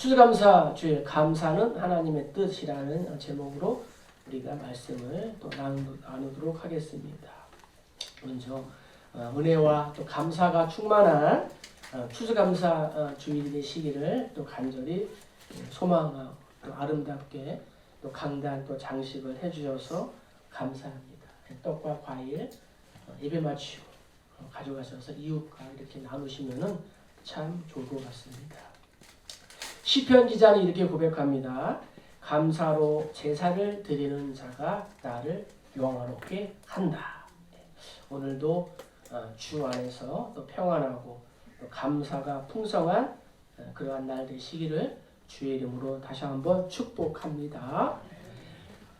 추수감사 주일 감사는 하나님의 뜻이라는 제목으로 우리가 말씀을 또 나누- 나누도록 하겠습니다. 먼저 어, 은혜와 또 감사가 충만한 어, 추수감사 어, 주일이 되시기를 또 간절히 소망하고 또 아름답게 또 강단 또 장식을 해주셔서 감사합니다. 떡과 과일 어, 예배 마치고 어, 가져가셔서 이웃과 이렇게 나누시면은 참 좋을 것 같습니다. 시편 기자는 이렇게 고백합니다. 감사로 제사를 드리는 자가 나를 영화롭게 한다. 오늘도 어, 주 안에서 또 평안하고 또 감사가 풍성한 어, 그러한 날 되시기를 주의 이름으로 다시 한번 축복합니다.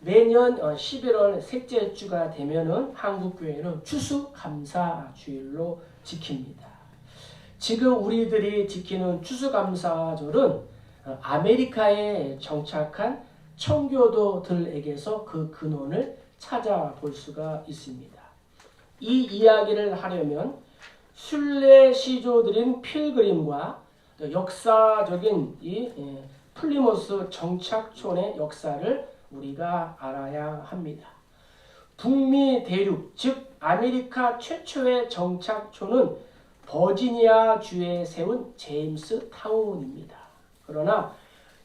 매년 어, 11월 셋째 주가 되면은 한국 교회는 추수 감사 주일로 지킵니다. 지금 우리들이 지키는 추수감사절은 어, 아메리카에 정착한 청교도들에게서 그 근원을 찾아볼 수가 있습니다. 이 이야기를 하려면 순례 시조들인 필그림과 또 역사적인 이 예, 플리모스 정착촌의 역사를 우리가 알아야 합니다. 북미 대륙 즉 아메리카 최초의 정착촌은 버지니아 주에 세운 제임스 타운입니다. 그러나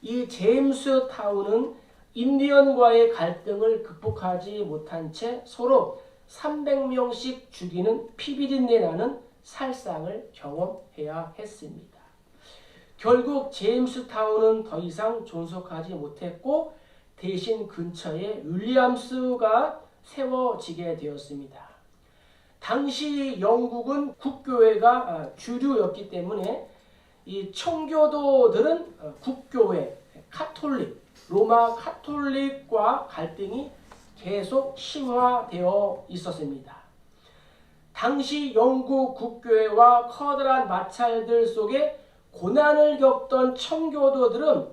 이 제임스 타운은 인디언과의 갈등을 극복하지 못한 채 서로 300명씩 죽이는 피비린내 나는 살상을 경험해야 했습니다. 결국 제임스 타운은 더 이상 존속하지 못했고 대신 근처에 윌리엄스가 세워지게 되었습니다. 당시 영국은 국교회가 아, 주류였기 때문에 이 청교도들은 어, 국교회, 카톨릭, 로마 카톨릭과 갈등이 계속 심화되어 있었습니다. 당시 영국 국교회와 커다란 마찰들 속에 고난을 겪던 청교도들은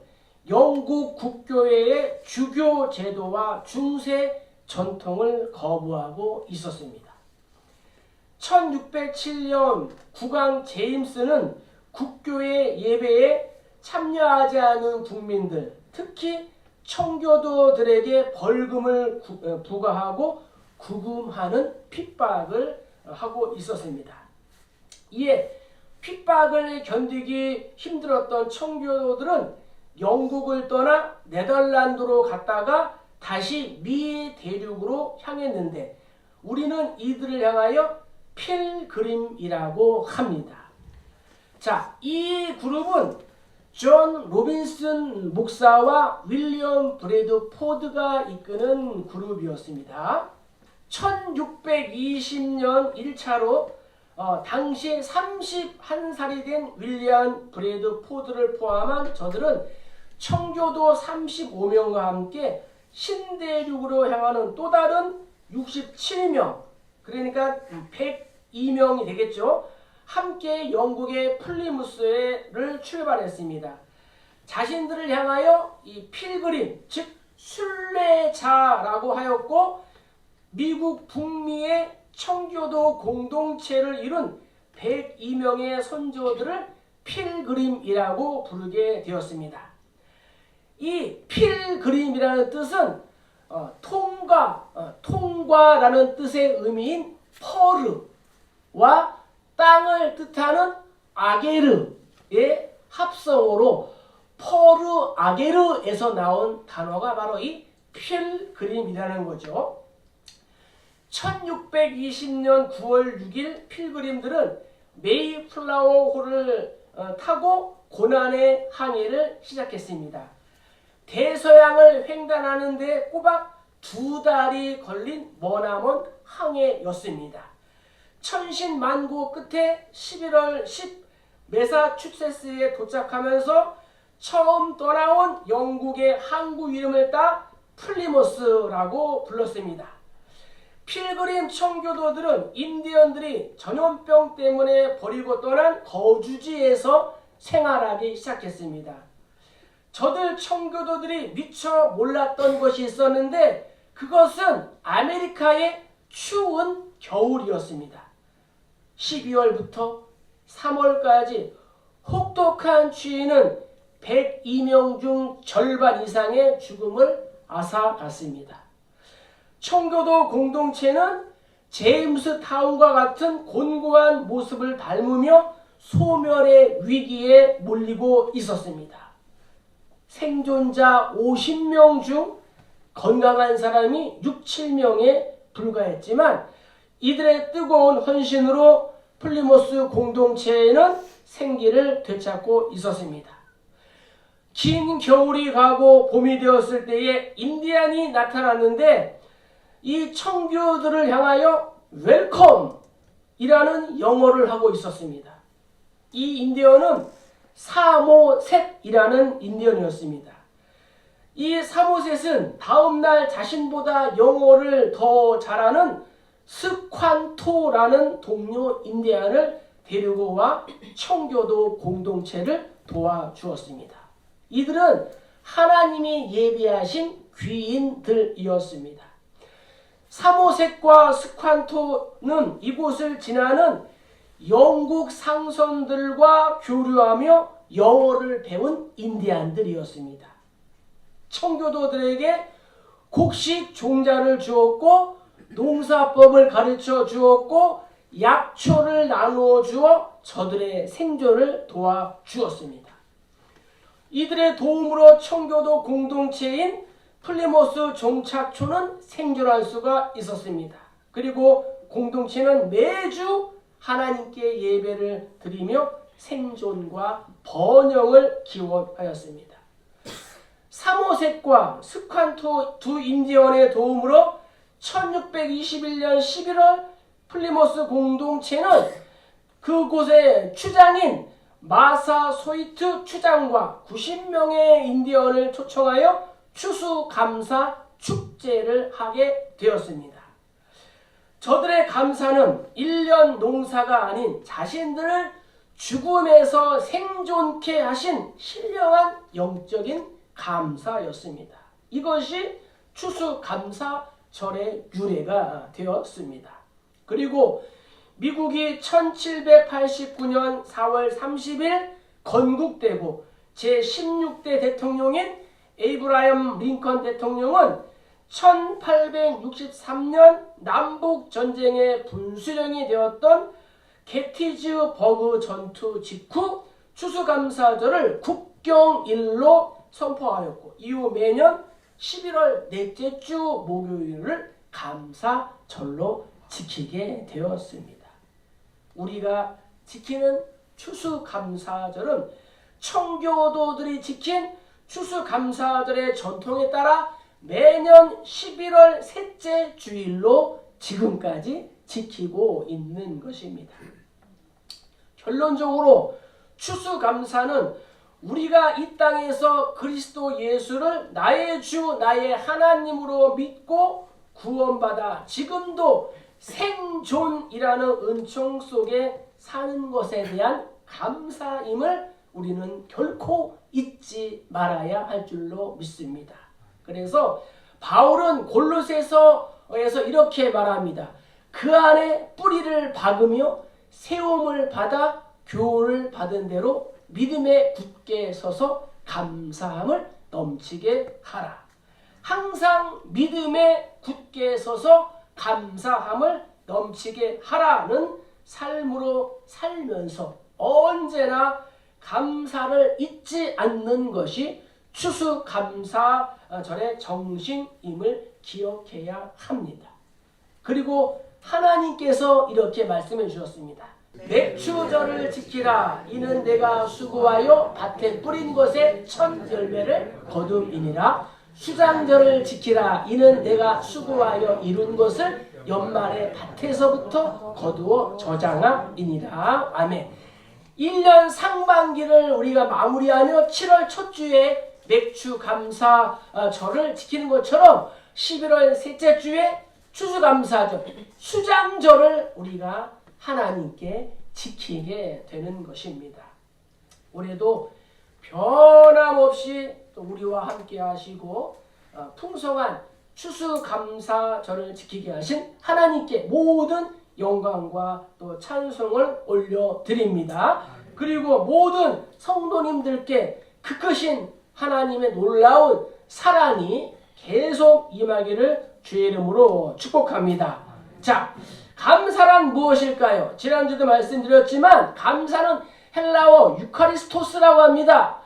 영국 국교회의 주교 제도와 중세 전통을 거부하고 있었습니다. 1607년 국왕 제임스는 국교회 예배에 참여하지 않은 국민들, 특히 청교도들에게 벌금을 구- 어, 부과하고 구금하는 핍박을 하고 있었습니다. 이에 핍박을 견디기 힘들었던 청교도들은 영국을 떠나 네덜란드로 갔다가 다시 미 대륙으로 향했는데 우리는 이들을 향하여 필그림이라고 합니다. 자, 이 그룹은 존 로빈슨 목사와 윌리엄 브레드 포드가 이끄는 그룹이었습니다. 1620년 1차로 어, 당시 31살이 된 윌리엄 브레드 포드를 포함한 저들은 청교도 35명과 함께 신대륙으로 향하는 또 다른 67명 그러니까 102명이 되겠죠. 함께 영국의 플리무스를 출발했습니다. 자신들을 향하여 이 필그림 즉 순례자라고 하였고 미국 북미의 청교도 공동체를 이룬 102명의 선조들을 필그림이라고 부르게 되었습니다. 이 필그림이라는 뜻은 어, 통과, 어, 통과라는 뜻의 의미인 퍼르와 땅을 뜻하는 아게르의 합성어로 퍼르 아게르에서 나온 단어가 바로 이 필그림이라는 거죠. 1620년 9월 6일 필그림들은 메이플라워호를 어, 타고 고난의 항해를 시작했습니다. 대서양을 횡단하는데 꼬박 두 달이 걸린 머나먼 항해였습니다. 천신만고 끝에 11월 10 메사추세츠에 도착하면서 처음 떠나온 영국의 항구 이름을 따 플리머스라고 불렀습니다. 필그림 청교도들은 인디언들이 전염병 때문에 버리고 떠난 거주지에서 생활하기 시작했습니다. 저들 청교도들이 미처 몰랐던 것이 있었는데 그것은 아메리카의 추운 겨울이었습니다. 12월부터 3월까지 혹독한 추위는 102명 중 절반 이상의 죽음을 앗아갔습니다. 청교도 공동체는 제임스 타운과 같은 곤고한 모습을 닮으며 소멸의 위기에 몰리고 있었습니다. 생존자 50명 중 건강한 사람이 6, 7명에 불과했지만 이들의 뜨거운 헌신으로 플리모스 공동체에는 생기를 되찾고 있었습니다. 긴 겨울이 가고 봄이 되었을 때에 인디안이 나타났는데 이 청교들을 향하여 웰컴이라는 영어를 하고 있었습니다. 이 인디언은 사모셋이라는 인디언이었습니다. 이 사모셋은 다음날 자신보다 영어를 더 잘하는 스관토라는 동료 인디안을 데리고 와 청교도 공동체를 도와주었습니다. 이들은 하나님이 예비하신 귀인들이었습니다. 사모셋과 스관토는 이곳을 지나는 영국 상선들과 교류하며 영어를 배운 인디안들이었습니다. 청교도들에게 곡식 종자를 주었고 농사법을 가르쳐 주었고 약초를 나누어 주어 저들의 생존을 도와 주었습니다. 이들의 도움으로 청교도 공동체인 플리모스 종착초는 생존할 수가 있었습니다. 그리고 공동체는 매주 하나님께 예배를 드리며 생존과 번영을 기원하였습니다. 사모셋과 스칸토 두 인디언의 도움으로 1621년 11월 플리모스 공동체는 그곳의 추장인 마사 소이트 추장과 90명의 인디언을 초청하여 추수감사 축제를 하게 되었습니다. 저들의 감사는 1년 농사가 아닌 자신들을 죽음에서 생존케 하신 신령한 영적인 감사였습니다. 이것이 추수감사 절의 유래가 되었습니다. 그리고 미국이 1789년 4월 30일 건국되고 제16대 대통령인 에이브라임 링컨 대통령은 1863년 남북 전쟁의 분수령이 되었던 게티즈 버그 전투 직후 추수감사절을 국경일로 선포하였고 이후 매년 11월 넷째 주 목요일을 감사절로 지키게 되었습니다. 우리가 지키는 추수감사절은 청교도들이 지킨 추수감사절의 전통에 따라 매년 11월 셋째 주일로 지금까지 지키고 있는 것입니다. 결론적으로 추수감사는 우리가 이 땅에서 그리스도 예수를 나의 주, 나의 하나님으로 믿고 구원받아 지금도 생존이라는 은총 속에 사는 것에 대한 감사임을 우리는 결코 잊지 말아야 할 줄로 믿습니다. 그래서 바울은 골로새서에서 이렇게 말합니다. 그 안에 뿌리를 박으며 세움을 받아 교훈을 받은 대로 믿음에 굳게 서서 감사함을 넘치게 하라. 항상 믿음에 굳게 서서 감사함을 넘치게 하라는 삶으로 살면서 언제나 감사를 잊지 않는 것이 추수감사절의 정신임을 기억해야 합니다. 그리고 하나님께서 이렇게 말씀해 주셨습니다. 맥추절을 지키라. 이는 내가 수고하여 밭에 뿌린 것에 첫 열매를 거둠이니라. 수장절을 지키라. 이는 내가 수고하여 이룬 것을 연말에 밭에서부터 거두어 저장함이니라. 아멘. 1년 상반기를 우리가 마무리하며 7월 첫 주에 맥주 감사 절을 지키는 것처럼 11월 셋째 주에 추수감사절, 수장절을 우리가 하나님께 지키게 되는 것입니다. 올해도 변함없이 또 우리와 함께 하시고 어, 풍성한 추수감사절을 지키게 하신 하나님께 모든 영광과 또 찬송을 올려드립니다. 그리고 모든 성도님들께 그 크신 하나님의 놀라운 사랑이 계속 임하기를 주의 이름으로 축복합니다. 자, 감사란 무엇일까요? 지난주도 말씀드렸지만 감사는 헬라어 유카리스토스라고 합니다.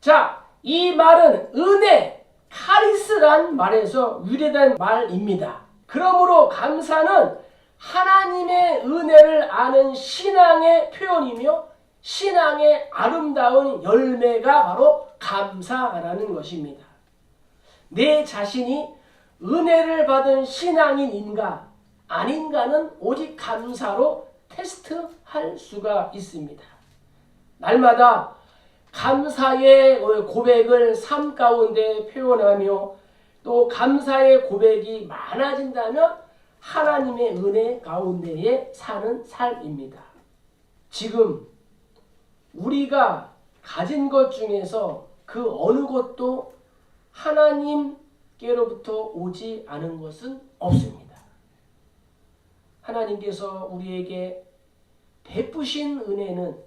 자, 이 말은 은혜, 카리스란 말에서 유래된 말입니다. 그러므로 감사는 하나님의 은혜를 아는 신앙의 표현이며 신앙의 아름다운 열매가 바로 감사라는 것입니다. 내 자신이 은혜를 받은 신앙인인가 아닌가는 오직 감사로 테스트할 수가 있습니다. 날마다 감사의 고백을 삶 가운데 표현하며 또 감사의 고백이 많아진다면 하나님의 은혜 가운데에 사는 삶입니다. 지금 우리가 가진 것 중에서 그 어느 것도 하나님께로부터 오지 않은 것은 없습니다. 하나님께서 우리에게 베푸신 은혜는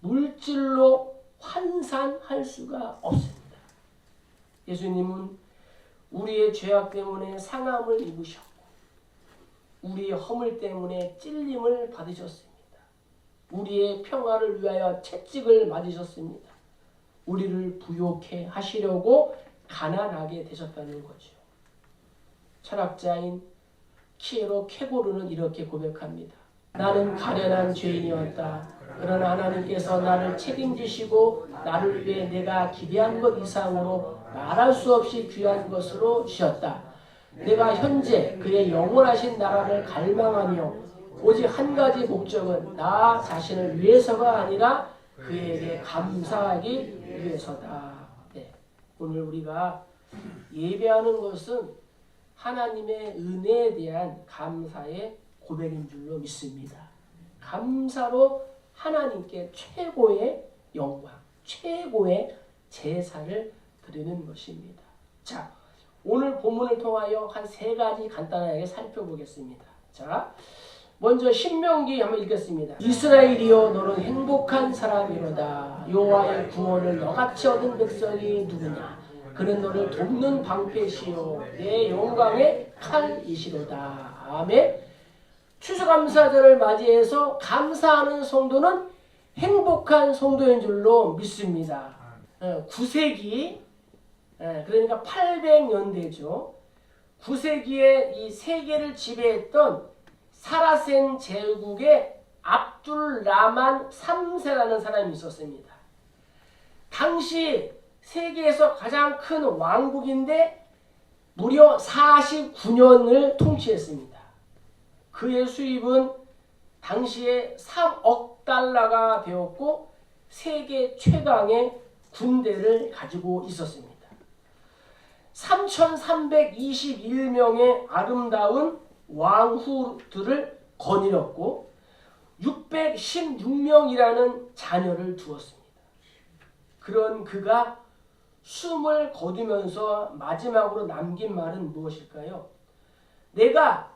물질로 환산할 수가 없습니다. 예수님은 우리의 죄악 때문에 상함을 입으셨고 우리의 허물 때문에 찔림을 받으셨습니다. 우리의 평화를 위하여 채찍을 맞으셨습니다. 우리를 부욕해 하시려고 가난하게 되셨다는 거죠. 철학자인 키에로 케고르는 이렇게 고백합니다. 나는 가련한 죄인이었다. 그러나 하나님께서 나를 책임지시고 나를 위해 내가 기대한 것 이상으로 말할 수 없이 귀한 것으로 주셨다. 내가 현재 그의 영원하신 나라를 갈망하며 오직 한 가지 목적은 나 자신을 위해서가 아니라 그에게 감사하기 위해서다. 네. 오늘 우리가 예배하는 것은 하나님의 은혜에 대한 감사의 고백인 줄로 믿습니다. 감사로 하나님께 최고의 영광, 최고의 제사를 드리는 것입니다. 자, 오늘 본문을 통하여 한 세 가지 간단하게 살펴보겠습니다. 자, 먼저 신명기 한번 읽겠습니다. 이스라엘이여 너는 행복한 사람이로다. 여호와의 구원을 너같이 얻은 백성이 누구냐? 그는 너를 돕는 방패시요 내 영광의 칼이시로다. 아멘. 추수감사절을 맞이해서 감사하는 성도는 행복한 성도인 줄로 믿습니다. 9세기 그러니까 800년대죠. 9세기에 이 세계를 지배했던 사라센 제국의 압둘 라만 3세라는 사람이 있었습니다. 당시 세계에서 가장 큰 왕국인데 무려 49년을 통치했습니다. 그의 수입은 당시에 3억 달러가 되었고 세계 최강의 군대를 가지고 있었습니다. 3,321명의 아름다운 왕후들을 거느렸고 616명이라는 자녀를 두었습니다. 그런 그가 숨을 거두면서 마지막으로 남긴 말은 무엇일까요? 내가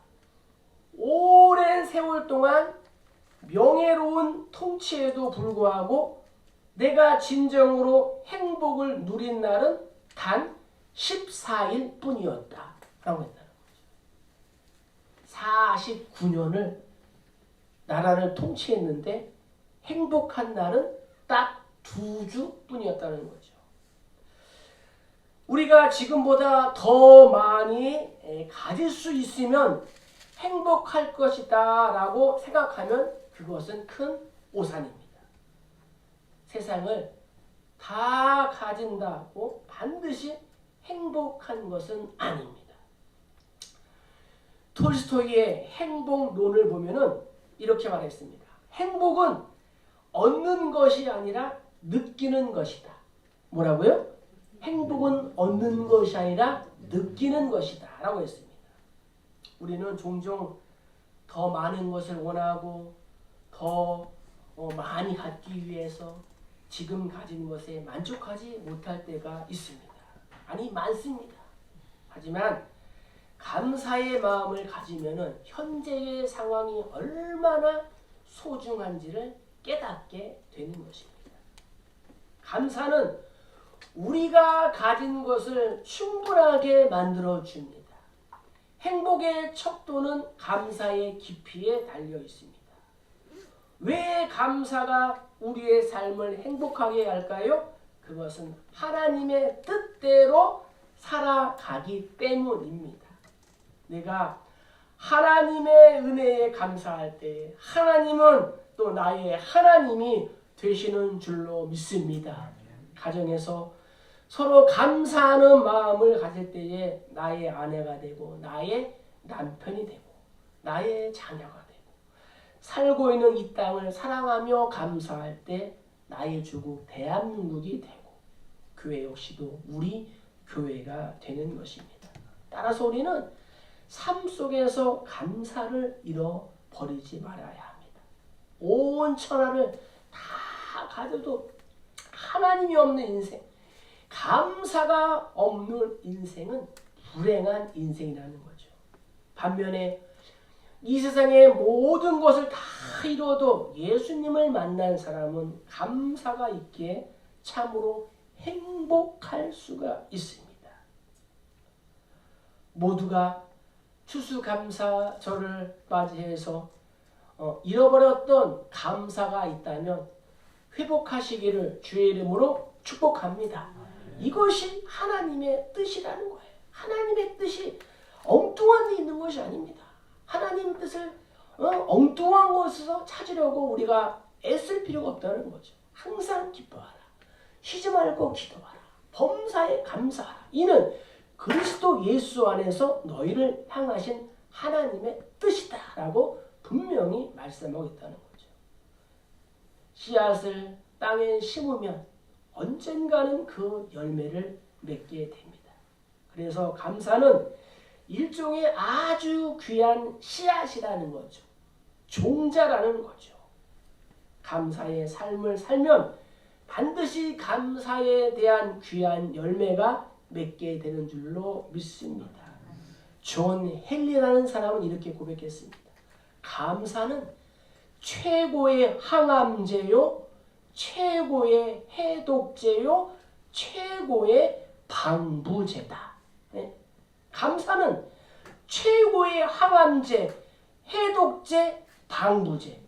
오랜 세월 동안 명예로운 통치에도 불구하고 내가 진정으로 행복을 누린 날은 단 14일 뿐이었다. 라고 했다는 거죠. 49년을 나라를 통치했는데 행복한 날은 딱 두 주 뿐이었다는 거죠. 우리가 지금보다 더 많이 가질 수 있으면 행복할 것이다 라고 생각하면 그것은 큰 오산입니다. 세상을 다 가진다고 반드시 행복한 것은 아닙니다. 톨스토이의 행복론을 보면은 이렇게 말했습니다. 행복은 얻는 것이 아니라 느끼는 것이다. 뭐라고요? 행복은 얻는 것이 아니라 느끼는 것이다. 라고 했습니다. 우리는 종종 더 많은 것을 원하고 더 어, 많이 갖기 위해서 지금 가진 것에 만족하지 못할 때가 있습니다. 아니 많습니다. 하지만 감사의 마음을 가지면은 현재의 상황이 얼마나 소중한지를 깨닫게 되는 것입니다. 감사는 우리가 가진 것을 충분하게 만들어 줍니다. 행복의 척도는 감사의 깊이에 달려 있습니다. 왜 감사가 우리의 삶을 행복하게 할까요? 그것은 하나님의 뜻대로 살아가기 때문입니다. 내가 하나님의 은혜에 감사할 때 하나님은 또 나의 하나님이 되시는 줄로 믿습니다. 가정에서 서로 감사하는 마음을 가질 때에 나의 아내가 되고 나의 남편이 되고 나의 자녀가 되고 살고 있는 이 땅을 사랑하며 감사할 때 나의 주국 대한민국이 되고 교회 역시도 우리 교회가 되는 것입니다. 따라서 우리는 삶 속에서 감사를 잃어버리지 말아야 합니다. 온 천하를 다 가져도 하나님이 없는 인생, 감사가 없는 인생은 불행한 인생이라는 거죠. 반면에 이 세상의 모든 것을 다 이뤄도 예수님을 만난 사람은 감사가 있기에 참으로 행복할 수가 있습니다. 모두가 추수감사절을 맞이해서 어, 잃어버렸던 감사가 있다면 회복하시기를 주의 이름으로 축복합니다. 이것이 하나님의 뜻이라는 거예요. 하나님의 뜻이 엉뚱한 데 있는 것이 아닙니다. 하나님 뜻을 어, 엉뚱한 곳에서 찾으려고 우리가 애쓸 필요가 없다는 거죠. 항상 기뻐하라. 쉬지 말고 기도하라. 범사에 감사하라. 이는 그리스도 예수 안에서 너희를 향하신 하나님의 뜻이다라고 분명히 말씀하고 있다는 거죠. 씨앗을 땅에 심으면 언젠가는 그 열매를 맺게 됩니다. 그래서 감사는 일종의 아주 귀한 씨앗이라는 거죠. 종자라는 거죠. 감사의 삶을 살면 반드시 감사에 대한 귀한 열매가 맺게 되는 줄로 믿습니다. 존 헨리라는 사람은 이렇게 고백했습니다. 감사는 최고의 항암제요, 최고의 해독제요, 최고의 방부제다. 네? 감사는 최고의 항암제, 해독제, 방부제.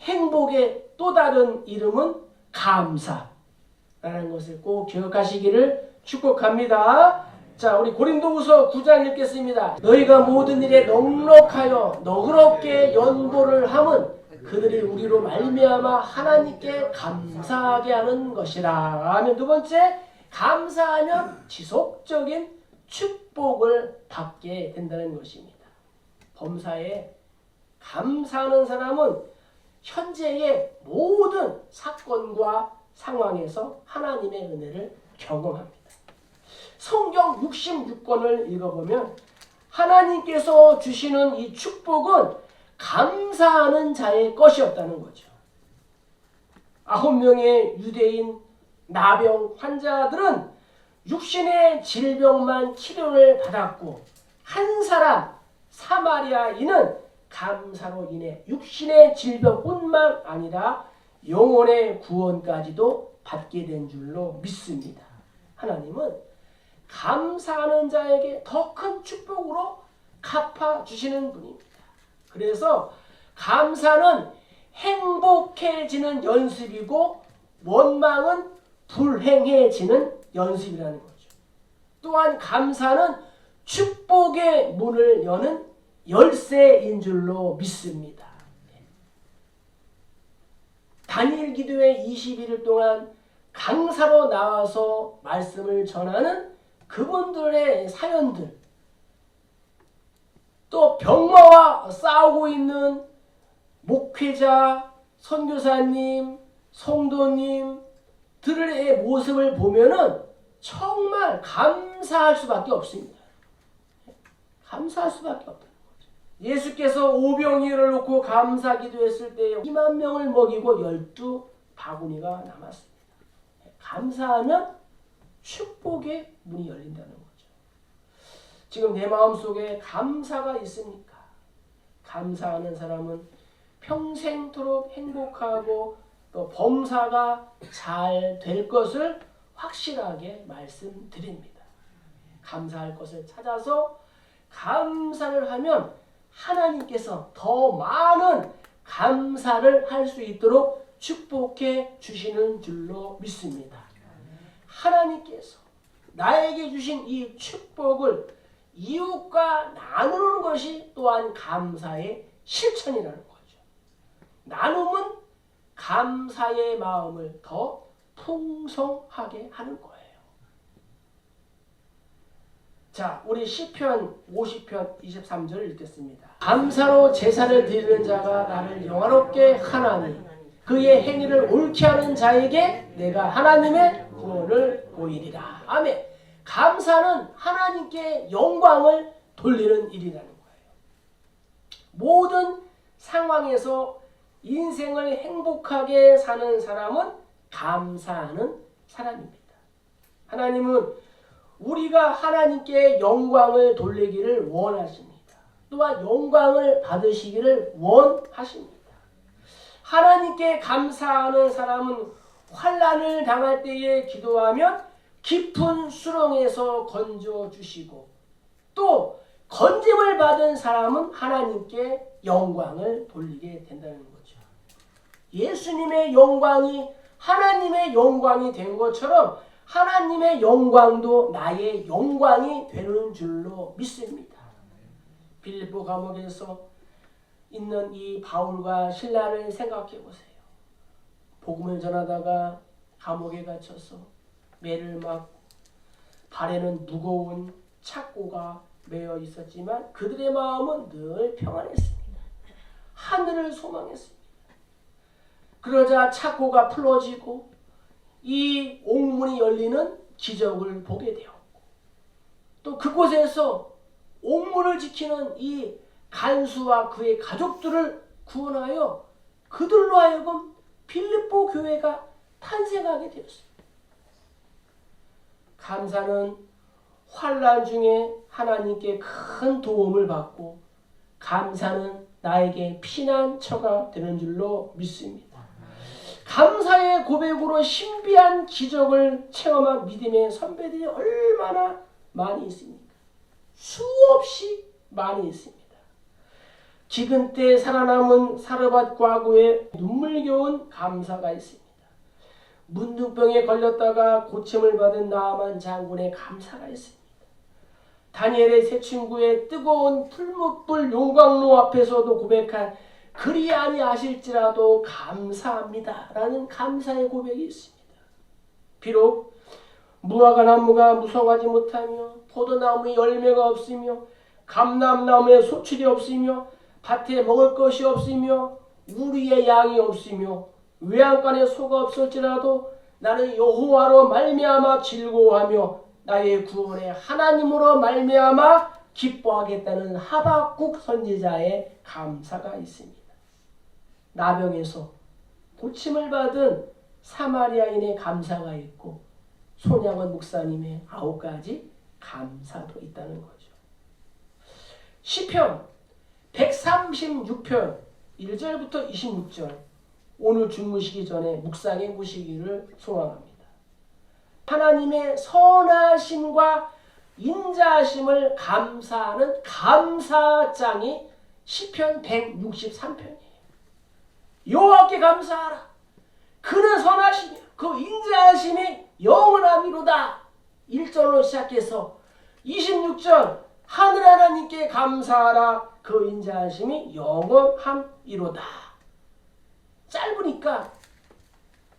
행복의 또 다른 이름은 감사라는 것을 꼭 기억하시기를 축복합니다. 자, 우리 고린도후서 9장 읽겠습니다. 너희가 모든 일에 넉넉하여 너그럽게 연보를 함은 그들이 우리로 말미암아 하나님께 감사하게 하는 것이라. 하면 두 번째, 감사하면 지속적인 축복을 받게 된다는 것입니다. 범사에 감사하는 사람은 현재의 모든 사건과 상황에서 하나님의 은혜를 경험합니다. 성경 66권을 읽어보면 하나님께서 주시는 이 축복은 감사하는 자의 것이었다는 거죠. 아홉 명의 유대인 나병 환자들은 육신의 질병만 치료를 받았고 한 사람 사마리아인은 감사로 인해 육신의 질병뿐만 아니라 영혼의 구원까지도 받게 된 줄로 믿습니다. 하나님은 감사하는 자에게 더 큰 축복으로 갚아 주시는 분입니다. 그래서 감사는 행복해지는 연습이고 원망은 불행해지는 연습이라는 거죠. 또한 감사는 축복의 문을 여는 열쇠인 줄로 믿습니다. 단일 기도회 21일 동안 강사로 나와서 말씀을 전하는 그분들의 사연들 또 병마와 싸우고 있는 목회자, 선교사님, 성도님 들의 모습을 보면은 정말 감사할 수밖에 없습니다. 감사할 수밖에 없다. 예수께서 오병이어를 놓고 감사 기도했을 때 2만 명을 먹이고 열두 바구니가 남았습니다. 감사하면 축복의 문이 열린다는 거죠. 지금 내 마음속에 감사가 있습니까? 감사하는 사람은 평생토록 행복하고 또 범사가 잘 될 것을 확실하게 말씀드립니다. 감사할 것을 찾아서 감사를 하면 하나님께서 더 많은 감사를 할 수 있도록 축복해 주시는 줄로 믿습니다. 하나님께서 나에게 주신 이 축복을 이웃과 나누는 것이 또한 감사의 실천이라는 거죠. 나눔은 감사의 마음을 더 풍성하게 하는 거예요. 자, 우리 시편 50편 23절을 읽겠습니다. 감사로 제사를 드리는 자가 나를 영화롭게 하나니 그의 행위를 옳게 하는 자에게 내가 하나님의 구원을 보이리라. 아멘. 감사는 하나님께 영광을 돌리는 일이라는 거예요. 모든 상황에서 인생을 행복하게 사는 사람은 감사하는 사람입니다. 하나님은 우리가 하나님께 영광을 돌리기를 원하십니다. 또한 영광을 받으시기를 원하십니다. 하나님께 감사하는 사람은 환란을 당할 때에 기도하면 깊은 수렁에서 건져 주시고 또 건짐을 받은 사람은 하나님께 영광을 돌리게 된다는 거죠. 예수님의 영광이 하나님의 영광이 된 것처럼 하나님의 영광도 나의 영광이 되는 줄로 믿습니다. 빌립보 감옥에서 있는 이 바울과 신라를 생각해 보세요. 복음을 전하다가 감옥에 갇혀서 매를 맞고 발에는 무거운 착고가 매여 있었지만 그들의 마음은 늘 평안했습니다. 하늘을 소망했습니다. 그러자 착고가 풀어지고 이 옥문이 열리는 기적을 보게 되었고 또 그곳에서 옥문을 지키는 이 간수와 그의 가족들을 구원하여 그들로 하여금 빌립보 교회가 탄생하게 되었습니다. 감사는 환란 중에 하나님께 큰 도움을 받고 감사는 나에게 피난처가 되는 줄로 믿습니다. 감사의 고백으로 신비한 기적을 체험한 믿음의 선배들이 얼마나 많이 있습니까? 수없이 많이 있습니다. 기근 때 살아남은 사르밧 과부의 눈물겨운 감사가 있습니다. 문둥병에 걸렸다가 고침을 받은 나아만 장군의 감사가 있습니다. 다니엘의 세 친구의 뜨거운 풀무불 용광로 앞에서도 고백한 그리 아니하실지라도 감사합니다 라는 감사의 고백이 있습니다. 비록 무화과 나무가 무성하지 못하며 포도나무에 열매가 없으며 감람나무에 소출이 없으며 밭에 먹을 것이 없으며 우리의 양이 없으며 외양간에 소가 없을지라도 나는 여호와로 말미암아 즐거워하며 나의 구원의 하나님으로 말미암아 기뻐하겠다는 하박국 선지자의 감사가 있습니다. 나병에서 고침을 받은 사마리아인의 감사가 있고 손양원 목사님의 아홉 가지 감사도 있다는 거죠. 시편 136편 1절부터 26절 오늘 주무시기 전에 묵상해 보시기를 소망합니다. 하나님의 선하심과 인자하심을 감사하는 감사장이 시편 163편이에요. 여호와께 감사하라. 그는 선하시며 그 인자하심이 영원하미로다. 1절로 시작해서 26절 하늘 하나님께 감사하라. 그 인자하심이 영원함이로다. 짧으니까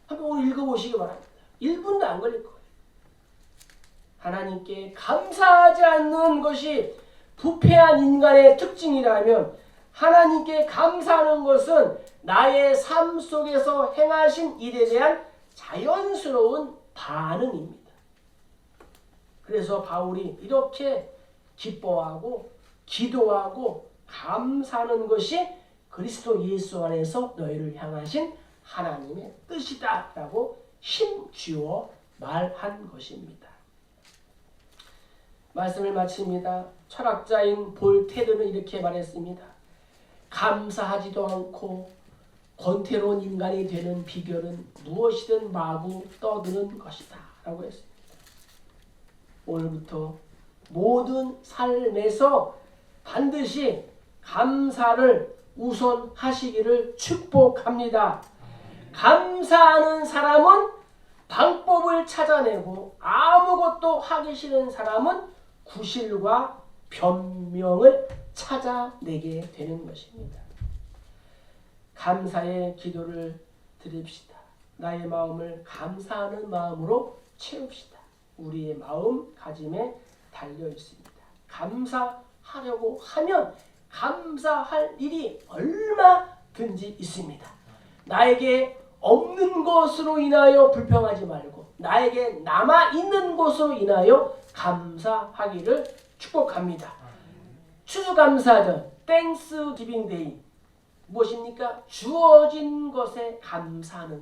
한번 읽어보시기 바랍니다. 1분도 안 걸릴 거예요. 하나님께 감사하지 않는 것이 부패한 인간의 특징이라면 하나님께 감사하는 것은 나의 삶 속에서 행하신 일에 대한 자연스러운 반응입니다. 그래서 바울이 이렇게 기뻐하고 기도하고 감사하는 것이 그리스도 예수 안에서 너희를 향하신 하나님의 뜻이다 라고 힘주어 말한 것입니다. 말씀을 마칩니다. 철학자인 볼테르는 이렇게 말했습니다. 감사하지도 않고 권태로운 인간이 되는 비결은 무엇이든 마구 떠드는 것이다. 라고 했습니다. 오늘부터 모든 삶에서 반드시 감사를 우선하시기를 축복합니다. 감사하는 사람은 방법을 찾아내고 아무것도 하기 싫은 사람은 구실과 변명을 찾아내게 되는 것입니다. 감사의 기도를 드립시다. 나의 마음을 감사하는 마음으로 채웁시다. 우리의 마음 가짐에 달려 있습니다. 감사하려고 하면 감사할 일이 얼마든지 있습니다. 나에게 없는 것으로 인하여 불평하지 말고 나에게 남아 있는 것으로 인하여 감사하기를 축복합니다. 추수감사절 땡스 기빙 데이 무엇입니까? 주어진 것에 감사하는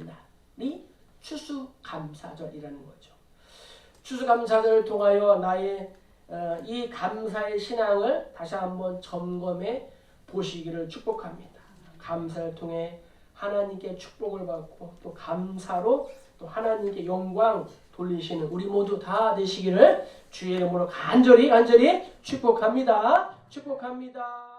날이 추수감사절이라는 거죠. 추수감사절을 통하여 나의 어, 이 감사의 신앙을 다시 한번 점검해 보시기를 축복합니다. 감사를 통해 하나님께 축복을 받고 또 감사로 또 하나님께 영광 돌리시는 우리 모두 다 되시기를 주의 이름으로 간절히 간절히 축복합니다. 축복합니다.